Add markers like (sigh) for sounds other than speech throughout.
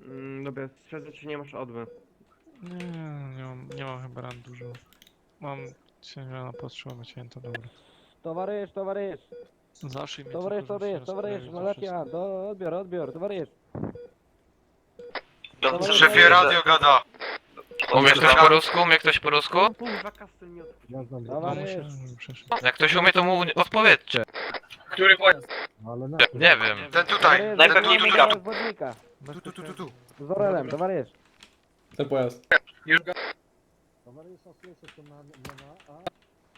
Mm, dobra, strzeżę czy nie masz odwy. Nie, nie mam, nie mam chyba ran dużo. Mam ciężarna potrzeba cięta, dobra. Towarzysz, towarzysz, Zawsze mi towarzysz, tylko, żeby się towarzysz, towarzysz, rozprawić za Malatia, do, odbiór, odbiór, towarzysz. Dobrze, Szefie, radio gada. Umie ktoś po rusku? Umie ktoś po rusku? Kurwa, kastel nie odpuść. wszystko. No Towarzysz, muszę, żeby przeszedł. Jak ktoś umie, to mu odpowiedzcie. Który pojazd? Nie wiem. Ten tutaj, towarzysz, najpewniej wysyłamy tutaj. do was wodnika. Tu, tu, tu, tu, tu. Z Orelem, towarzysz. Ten pojazd. Już go.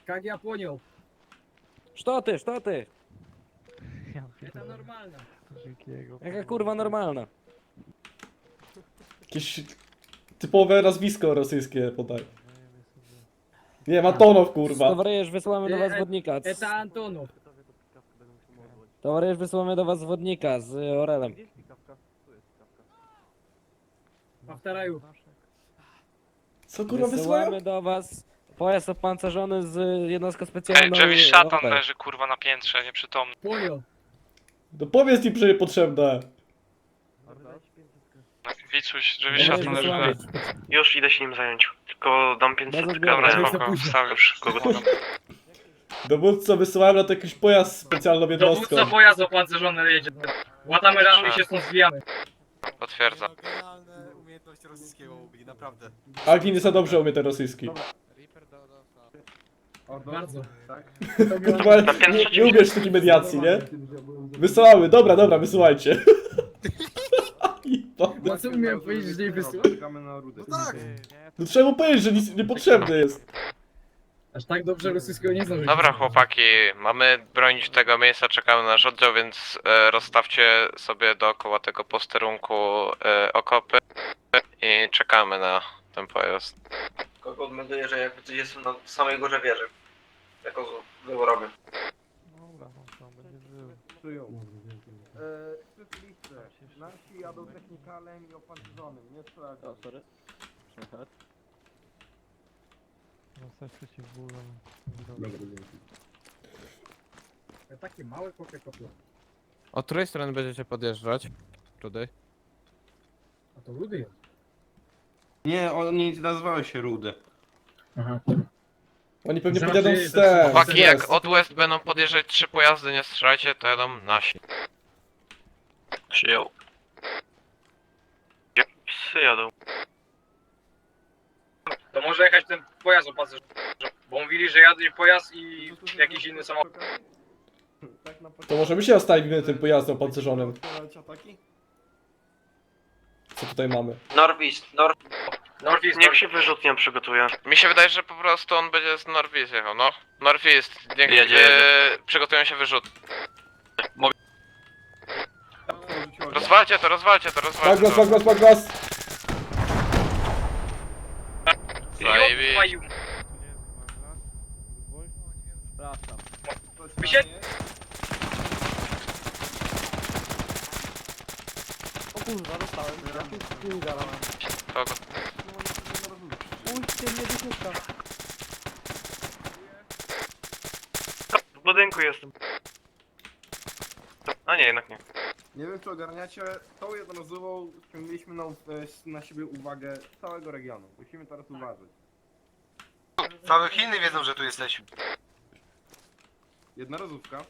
Как я понял, Что ty, что ty? Ja это pierdolę, нормально. wielkiego, Jaka kurwa normalna. Jakieś typowe nazwisko rosyjskie podaj. Nie, Matonow kurwa. Towarzysz, wysyłamy do was E, e, wodnika. Это Антонов. Towarzysz, wysyłamy do was wodnika z Orelem. Gdzie jest pikawka? Tu jest pikawka. Повторяю. Co kurwa wysyłają? Wysyłamy do was pojazd opancerzony z jednostką specjalną. Ej, Travis szatan Orel. leży kurwa na piętrze, nieprzytomny. Понял. No powiedz im, że nie potrzebne. Dobra, Wicuś, żeby Towarzysz, szatan leży wysyłamy. na... Już idę się nim zająć. Tylko dam 500 Bez Dobra, odbioru. spoko. Późno. Wstałem już kogo Dowódco wysyłałem na to jakiś pojazd specjalną jednostką. Dowódca pojazdu opancerzony jedzie. Łatamy ramy i się stąd zwijamy. Potwierdzam. Generalne umiejętności rosyjskiego ubili, naprawdę. Algi nie za dobrze umie ten rosyjski. Bardzo. Kurwa, nie, nie umiesz takiej mediacji, nie? Wysyłamy, dobra, dobra, wysyłajcie. (laughs) Jebany. No co miałem powiedzieć, że nie wysyłam? No tak! No trzeba mu powiedzieć, że nic niepotrzebny jest. Aż tak dobrze rosyjskiego nie znam. że- Dobra chłopaki, mamy bronić tego miejsca, czekamy na nasz oddział, więc e, rozstawcie sobie dookoła tego posterunku e, okopy i czekamy na ten pojazd. Kogo odmelduję, że jakby coś jest na samej górze wieży. Jako wyborowy. Dobra, no to będzie żył. Przyjął. Eee, listy. Nasi jadą technikalem i opancerzonym, nie. O, sorry. Zostać przeciwbólem. Takie małe kopie kopie. Od której strony będziecie podjeżdżać? Rudy? A to ludy jest. Nie, oni nazywały się Rudy. Aha. Oni pewnie Zawsze jest z te. Chłopaki, z jak west. od West będą podjeżdżać trzy pojazdy, nie strzelajcie, to jadą nasi. Przyjął. Psy jadą. To może jechać ten pojazd opancerzony. Bo mówili, że jadzie pojazd i jakiś inny samochód. Tak na To może my się ostawimy tym pojazdem opancerzonym. ataki? Co tutaj mamy? Northeast, Nor... Northeast, niech się wyrzutnią przygotuje. Mi się wydaje, że po prostu on będzie z Northeast jechał, no. Northeast, niech Jedzie, e, przygotują się wyrzut. Rozwalcie to, rozwalcie to, rozwalcie Baglas, to. baglas, baglas! Wysiedź! O kurwa, dostałem. Ja tu garam. Kogo? Mnie środka. W budynku jestem. A nie, jednak nie. Nie wiem czy ogarniacie, tą jednorazową ściągnęliśmy na, na siebie uwagę całego regionu. Musimy teraz uważać. Całe Chiny wiedzą, że tu jesteśmy. Jednorazówka